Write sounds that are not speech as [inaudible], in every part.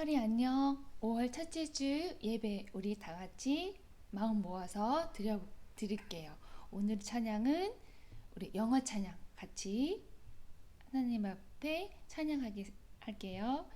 설이 안녕. 5월 첫째 주 예배 우리 다 같이 마음 모아서 드려 드릴게요. 오늘 찬양은 우리 영어 찬양 같이 하나님 앞에 찬양하게 할게요.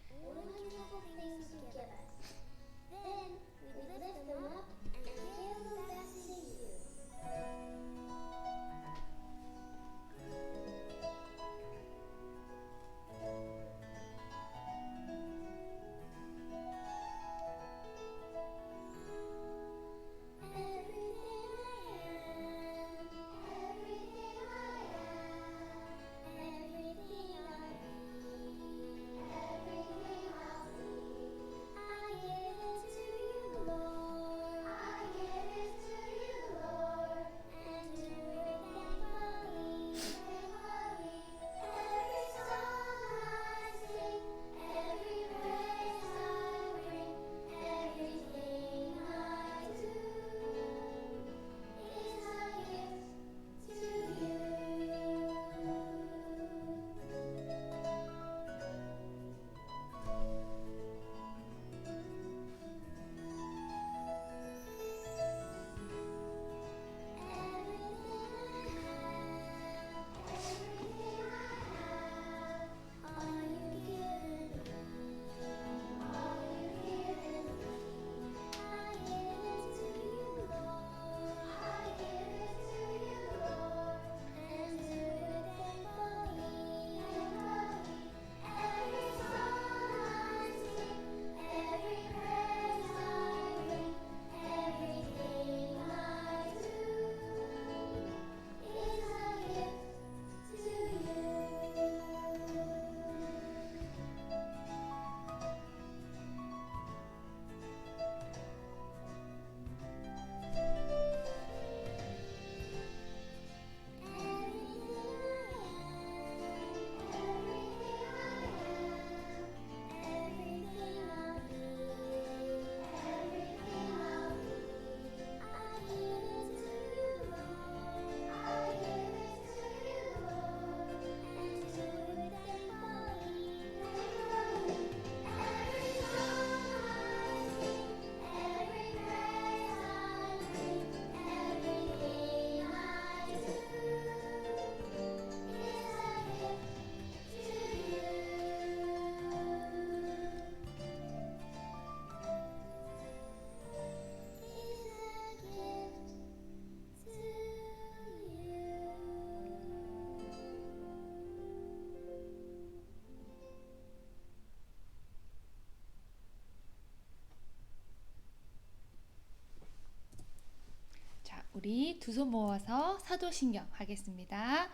우리 두 손 모아서 사도신경 하겠습니다.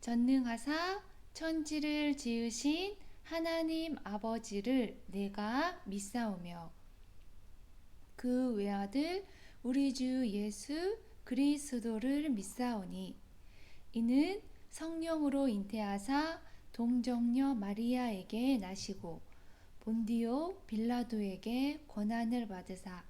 전능하사 천지를 지으신 하나님 아버지를 내가 믿사오며 그 외아들 우리 주 예수 그리스도를 믿사오니 이는 성령으로 잉태하사 동정녀 마리아에게 나시고 본디오 빌라도에게 고난을 받으사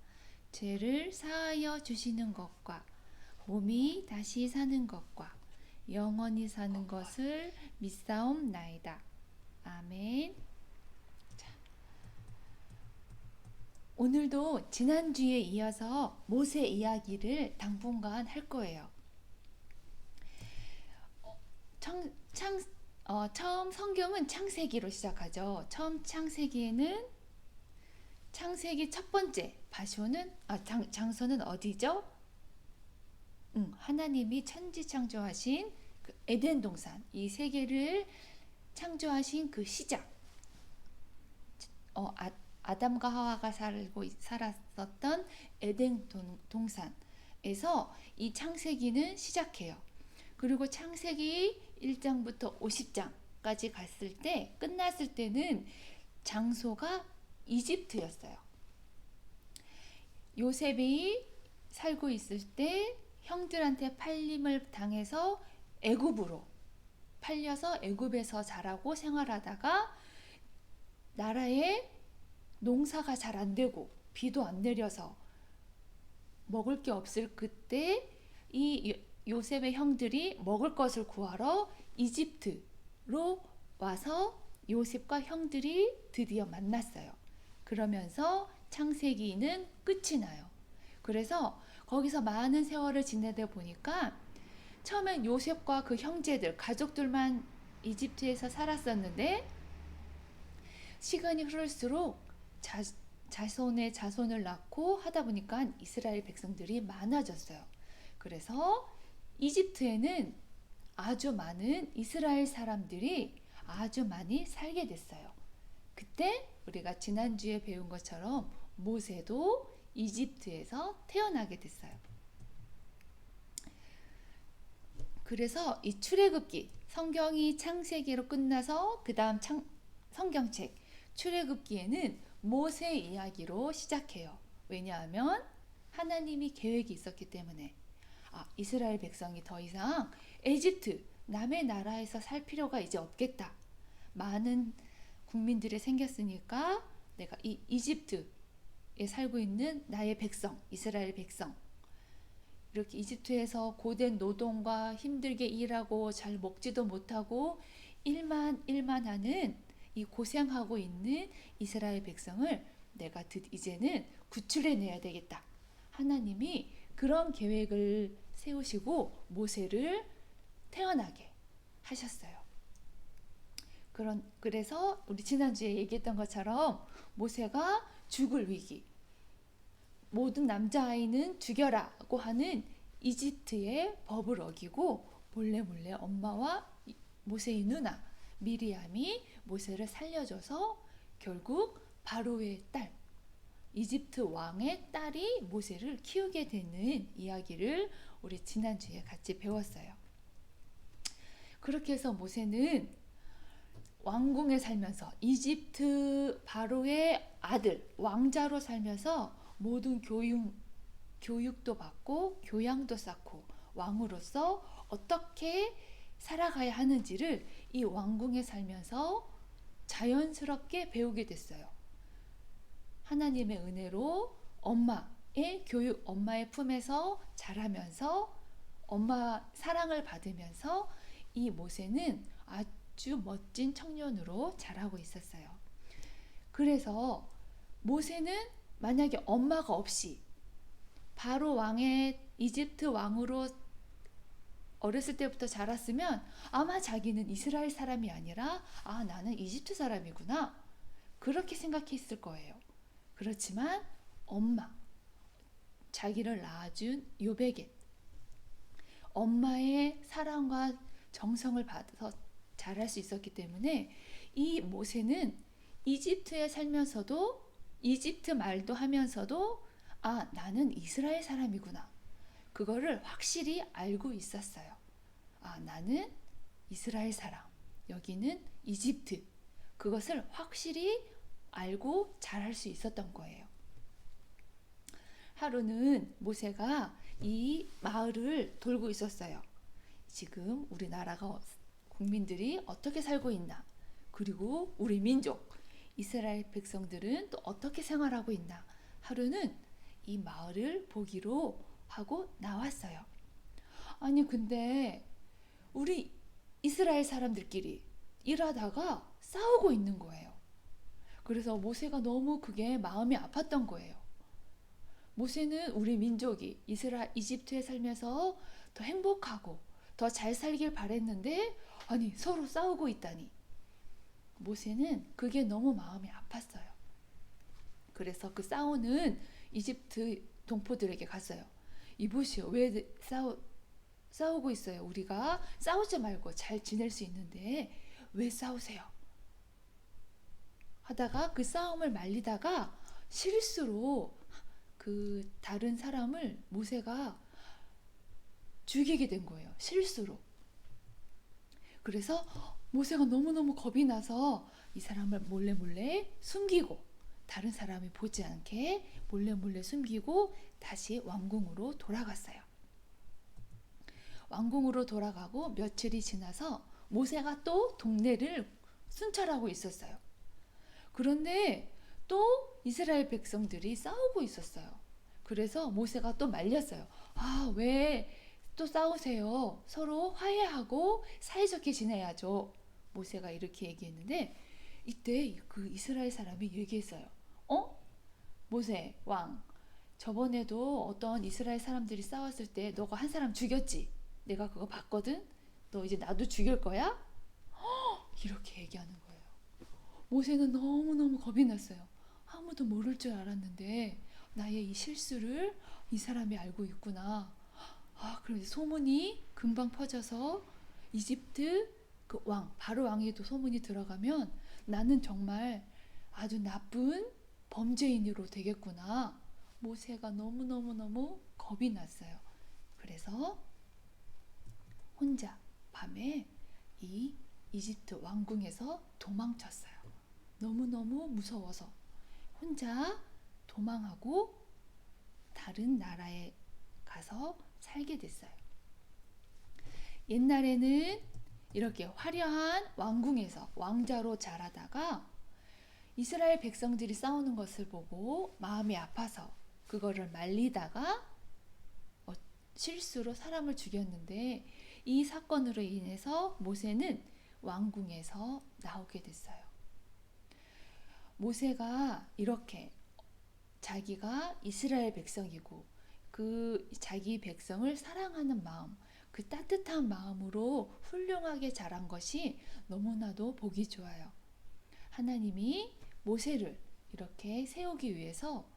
죄를 사하여 주시는 것과 몸이 다시 사는 것과 영원히 사는 것을 믿사옵나이다. 아멘. 자, 오늘도 지난주에 이어서 모세 이야기를 당분간 할 거예요. 어, 청, 창, 어, 처음 성경은 창세기로 시작하죠. 처음 창세기에는 창세기 첫 번째 바쇼는 아, 장, 장소는 어디죠? 응, 하나님이 천지 창조하신 그 에덴 동산 이 세계를 창조하신 그 시작. 어, 아, 아담과 하와가 살고 있- 살았었던 에덴 동, 동산에서 이 창세기는 시작해요. 그리고 창세기 1장부터 50장까지 갔을 때 끝났을 때는 장소가 이집트였어요. 요셉이 살고 있을 때 형들한테 팔림을 당해서 애굽으로 팔려서 애굽에서 자라고 생활하다가 나라에 농사가 잘 안 되고 비도 안 내려서 먹을 게 없을 그때 이 요- 요셉의 형들이 먹을 것을 구하러 이집트로 와서 요셉과 형들이 드디어 만났어요. 그러면서 창세기는 끝이 나요. 그래서 거기서 많은 세월을 지내다 보니까 처음엔 요셉과 그 형제들, 가족들만 이집트에서 살았었는데 시간이 흐를수록 자, 자손의 자손을 낳고 하다 보니까 이스라엘 백성들이 많아졌어요. 그래서 이집트에는 아주 많은 이스라엘 사람들이 아주 많이 살게 됐어요. 그때 우리가 지난주에 배운 것처럼 모세도 이집트에서 태어나게 됐어요. 그래서 이 출애굽기 성경이 창세기로 끝나서 그다음 창 성경책 출애굽기에는 모세 이야기로 시작해요. 왜냐하면 하나님이 계획이 있었기 때문에 아, 이스라엘 백성이 더 이상 에집트 남의 나라에서 살 필요가 이제 없겠다. 많은 국민들이 생겼으니까 내가 이 이집트에 살고 있는 나의 백성, 이스라엘 백성 이렇게 이집트에서 고된 노동과 힘들게 일하고 잘 먹지도 못하고 일만 일만 하는 이 고생하고 있는 이스라엘 백성을 내가 드, 이제는 구출해 내야 되겠다. 하나님이 그런 계획을 세우시고 모세를 태어나게 하셨어요. 그런 그래서 우리 지난주에 얘기했던 것처럼 모세가 죽을 위기 모든 남자아이는 죽여라고 하는 이집트의 법을 어기고 몰래 몰래 엄마와 이- 모세의 누나 미리암이 모세를 살려줘서 결국 바로의 딸 이집트 왕의 딸이 모세를 키우게 되는 이야기를 우리 지난주에 같이 배웠어요. 그렇게 해서 모세는 왕궁에 살면서 이집트 바로의 아들 왕자로 살면서 모든 교육 교육도 받고 교양도 쌓고 왕으로서 어떻게 살아가야 하는지를 이 왕궁에 살면서 자연스럽게 배우게 됐어요. 하나님의 은혜로 엄마의 교육, 엄마의 품에서 자라면서 엄마 사랑을 받으면서 이 모세는 아주 멋진 청년으로 자라고 있었어요. 그래서 모세는 만약에 엄마가 없이 바로 왕의 이집트 왕으로 어렸을 때부터 자랐으면 아마 자기는 이스라엘 사람이 아니라 아 나는 이집트 사람이구나 그렇게 생각했을 거예요. 그렇지만 엄마 자기를 낳아준 요베겟 엄마의 사랑과 정성을 받아서 자랄 수 있었기 때문에 이 모세는 이집트에 살면서도 이집트 말도 하면서도 아 나는 이스라엘 사람이구나 그거를 확실히 알고 있었어요. 아 나는 이스라엘 사람 여기는 이집트 그것을 확실히 알고 잘할 수 있었던 거예요. 하루는 모세가 이 마을을 돌고 있었어요. 지금 우리나라가 국민들이 어떻게 살고 있나, 그리고 우리 민족 이스라엘 백성들은 또 어떻게 생활하고 있나. 하루는 이 마을을 보기로 하고 나왔어요. 아니 근데 우리 이스라엘 사람들끼리 일하다가 싸우고 있는 거예요. 그래서 모세가 너무 그게 마음이 아팠던 거예요. 모세는 우리 민족이 이스라 이집트에 살면서 더 행복하고 더 잘 살길 바랬는데 아니 서로 싸우고 있다니. 모세는 그게 너무 마음이 아팠어요. 그래서 그 싸우는 이집트 동포들에게 갔어요. 이보시오, 왜 싸우 싸우고 있어요? 우리가 싸우지 말고 잘 지낼 수 있는데 왜 싸우세요? 하다가 그 싸움을 말리다가 실수로 그 다른 사람을 모세가 죽이게 된 거예요. 실수로. 그래서 모세가 너무너무 겁이 나서 이 사람을 몰래 몰래 숨기고 다른 사람이 보지 않게 몰래 몰래 숨기고 다시 왕궁으로 돌아갔어요. 왕궁으로 돌아가고 며칠이 지나서 모세가 또 동네를 순찰하고 있었어요. 그런데 또 이스라엘 백성들이 싸우고 있었어요. 그래서 모세가 또 말렸어요. 아, 왜 또 싸우세요? 서로 화해하고 사이좋게 지내야죠. 모세가 이렇게 얘기했는데 이때 그 이스라엘 사람이 얘기했어요. 어? 모세 왕, 저번에도 어떤 이스라엘 사람들이 싸웠을 때 너가 한 사람 죽였지? 내가 그거 봤거든? 너 이제 나도 죽일 거야? 헉, 이렇게 얘기하는 거예요. 모세는 너무너무 겁이 났어요. 아무도 모를 줄 알았는데 나의 이 실수를 이 사람이 알고 있구나. 아, 그럼 소문이 금방 퍼져서 이집트 그 왕, 바로 왕에도 소문이 들어가면 나는 정말 아주 나쁜 범죄인으로 되겠구나. 모세가 너무너무너무 겁이 났어요. 그래서 혼자 밤에 이 이집트 왕궁에서 도망쳤어요. 너무너무 무서워서 혼자 도망하고 다른 나라에 가서 살게 됐어요. 옛날에는 이렇게 화려한 왕궁에서 왕자로 자라다가 이스라엘 백성들이 싸우는 것을 보고 마음이 아파서 그거를 말리다가 어, 실수로 사람을 죽였는데 이 사건으로 인해서 모세는 왕궁에서 나오게 됐어요. 모세가 이렇게 자기가 이스라엘 백성이고 그 자기 백성을 사랑하는 마음, 그 따뜻한 마음으로 훌륭하게 자란 것이 너무나도 보기 좋아요. 하나님이 모세를 이렇게 세우기 위해서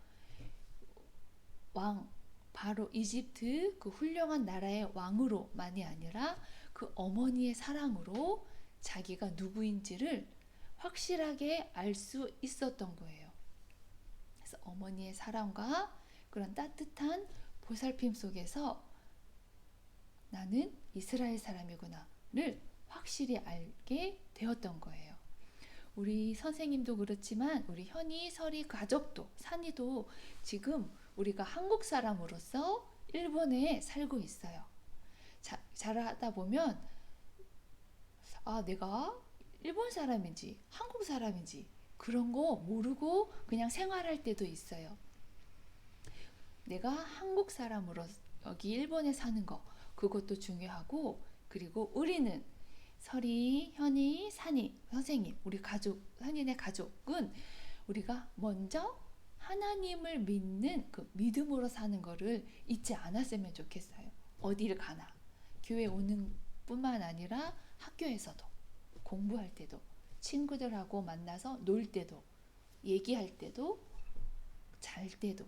왕, 바로 이집트 그 훌륭한 나라의 왕으로만이 아니라 그 어머니의 사랑으로 자기가 누구인지를 확실하게 알 수 있었던 거예요. 그래서 어머니의 사랑과 그런 따뜻한 보살핌 속에서 나는 이스라엘 사람이구나를 확실히 알게 되었던 거예요. 우리 선생님도 그렇지만 우리 현이, 설이, 가족도, 산이도 지금 우리가 한국 사람으로서 일본에 살고 있어요. 자, 자라다 보면 아 내가 일본 사람인지 한국 사람인지 그런 거 모르고 그냥 생활할 때도 있어요. 내가 한국 사람으로 여기 일본에 사는 거 그것도 중요하고 그리고 우리는 설이, 현이, 산이, 선생님, 우리 가족, 현인의 가족은 우리가 먼저 하나님을 믿는 그 믿음으로 사는 거를 잊지 않았으면 좋겠어요. 어디를 가나 교회 오는 뿐만 아니라 학교에서도 공부할 때도 친구들하고 만나서 놀 때도 얘기할 때도 잘 때도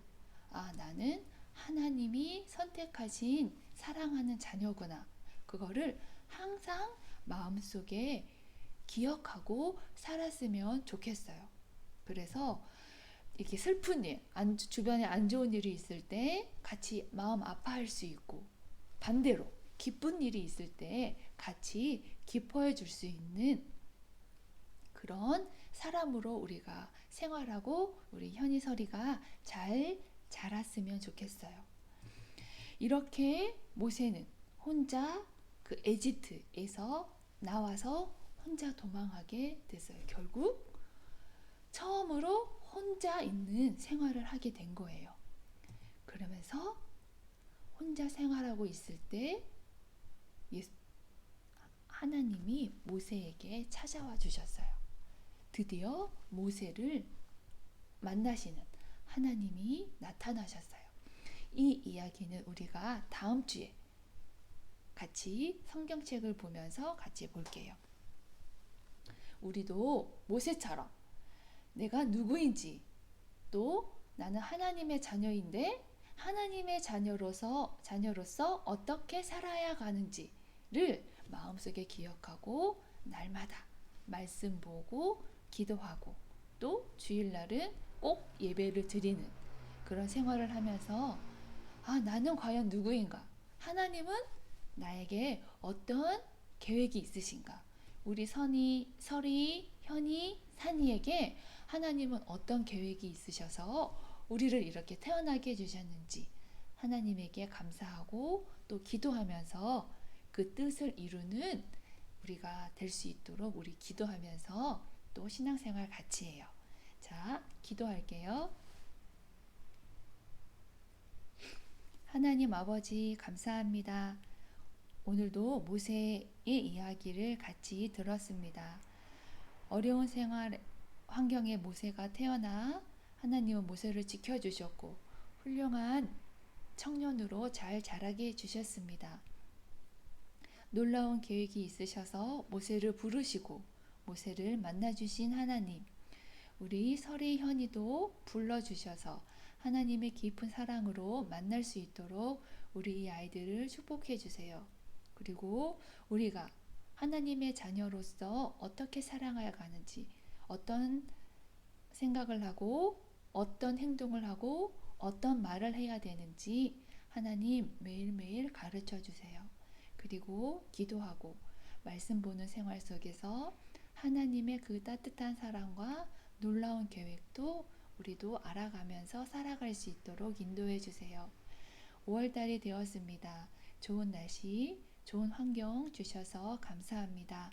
아 나는 하나님이 선택하신 사랑하는 자녀구나 그거를 항상 마음속에 기억하고 살았으면 좋겠어요. 그래서 이렇게 슬픈 일, 안, 주변에 안 좋은 일이 있을 때 같이 마음 아파할 수 있고 반대로 기쁜 일이 있을 때 같이 기뻐해 줄 수 있는 그런 사람으로 우리가 생활하고 우리 현이설이가 잘 자랐으면 좋겠어요. 이렇게 모세는 혼자 그 에집트에서 나와서 혼자 도망하게 됐어요. 결국 처음으로 혼자 있는 생활을 하게 된 거예요. 그러면서 혼자 생활하고 있을 때 하나님이 모세에게 찾아와 주셨어요. 드디어 모세를 만나시는 하나님이 나타나셨어요. 이 이야기는 우리가 다음 주에 같이 성경책을 보면서 같이 볼게요. 우리도 모세처럼 내가 누구인지 또 나는 하나님의 자녀인데 하나님의 자녀로서 자녀로서 어떻게 살아야 가는지를 마음속에 기억하고 날마다 말씀 보고 기도하고 또 주일날은 꼭 예배를 드리는 그런 생활을 하면서 아 나는 과연 누구인가? 하나님은 나에게 어떤 계획이 있으신가? 우리 선이, 설이, 현이, 산이에게 하나님은 어떤 계획이 있으셔서 우리를 이렇게 태어나게 해주셨는지 하나님에게 감사하고 또 기도하면서 그 뜻을 이루는 우리가 될 수 있도록 우리 기도하면서 또 신앙생활 같이 해요. 자, 기도할게요. 하나님 아버지 감사합니다. 오늘도 모세의 이야기를 같이 들었습니다. 어려운 생활 환경에 모세가 태어나 하나님은 모세를 지켜주셨고 훌륭한 청년으로 잘 자라게 해주셨습니다. 놀라운 계획이 있으셔서 모세를 부르시고 모세를 만나주신 하나님, 우리 설의 현이도 불러주셔서 하나님의 깊은 사랑으로 만날 수 있도록 우리 이 아이들을 축복해 주세요. 그리고 우리가 하나님의 자녀로서 어떻게 살아가야 가는지, 어떤 생각을 하고, 어떤 행동을 하고, 어떤 말을 해야 되는지 하나님 매일매일 가르쳐 주세요. 그리고 기도하고 말씀 보는 생활 속에서 하나님의 그 따뜻한 사랑과 놀라운 계획도 우리도 알아가면서 살아갈 수 있도록 인도해 주세요. 5월달이 되었습니다. 좋은 날씨, 좋은 환경 주셔서 감사합니다.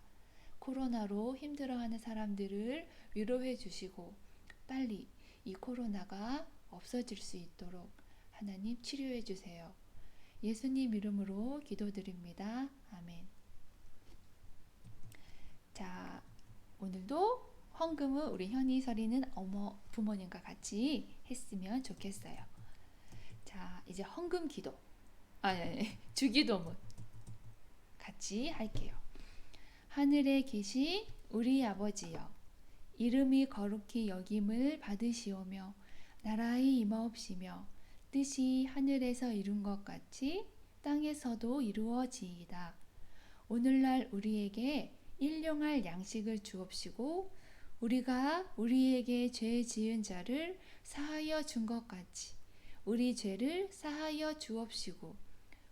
코로나로 힘들어하는 사람들을 위로해 주시고 빨리 이 코로나가 없어질 수 있도록 하나님 치료해 주세요. 예수님 이름으로 기도드립니다. 아멘. 자, 오늘도 헌금은 우리 현이 서리는 어머 부모님과 같이 했으면 좋겠어요. 자, 이제 헌금 기도. 아니, 아니, [laughs] 주기도문 같이 할게요. 하늘에 계신 우리 아버지여, 이름이 거룩히 여김을 받으시오며, 나라의 임하옵시며, 뜻이 하늘에서 이룬 것 같이 땅에서도 이루어지이다. 오늘날 우리에게 일용할 양식을 주옵시고 우리가 우리에게 죄 지은 자를 사하여 준 것 같이 우리 죄를 사하여 주옵시고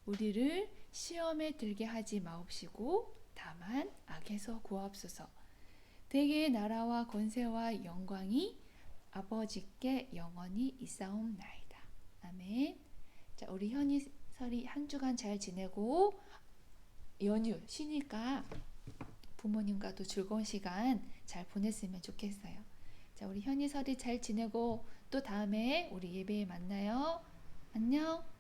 우리를 시험에 들게 하지 마옵시고 다만 악에서 구하옵소서. 대개의 나라와 권세와 영광이 아버지께 영원히 있사옵나이다. 아멘. 자, 우리 현이 설이 한 주간 잘 지내고 연휴 쉬니까 부모님과도 즐거운 시간 잘 보냈으면 좋겠어요. 자, 우리 현이 설이 잘 지내고 또 다음에 우리 예배에 만나요. 안녕.